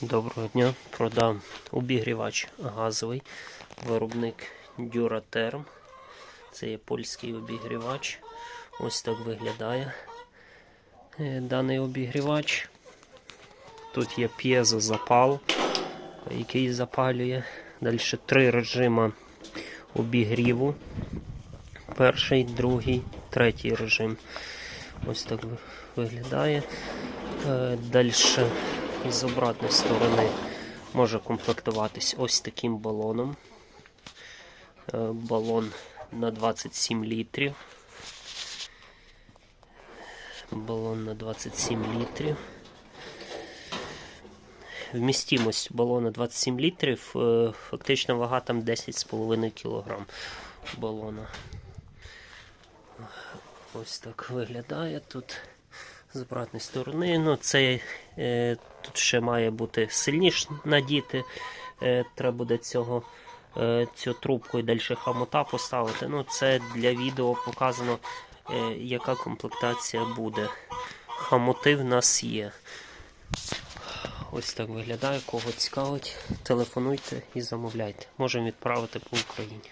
Доброго дня. Продам обігрівач газовий, виробник Duraterm. Це є польський обігрівач. Ось так виглядає е, даний обігрівач. Тут є п'єзозапал, який запалює. Далі три режима обігріву. Перший, другий, третій режим. Ось так виглядає. Далі з обратної сторони може комплектуватись ось таким балоном. Е, Балон на 27 літрів. Балон на 27 літрів. Вмістимость балона 27 літрів. е, Фактична вага там 10,5 кг балона. Ось так виглядає тут з обратної сторони. Ну, це е, тут ще має бути сильніш надіти. Е, треба буде цього, е, цю трубку і далі хамота поставити. Ну, це для відео показано, е, яка комплектація буде. Хамоти в нас є. Ось так виглядає. Кого цікавить, телефонуйте і замовляйте. Можемо відправити по Україні.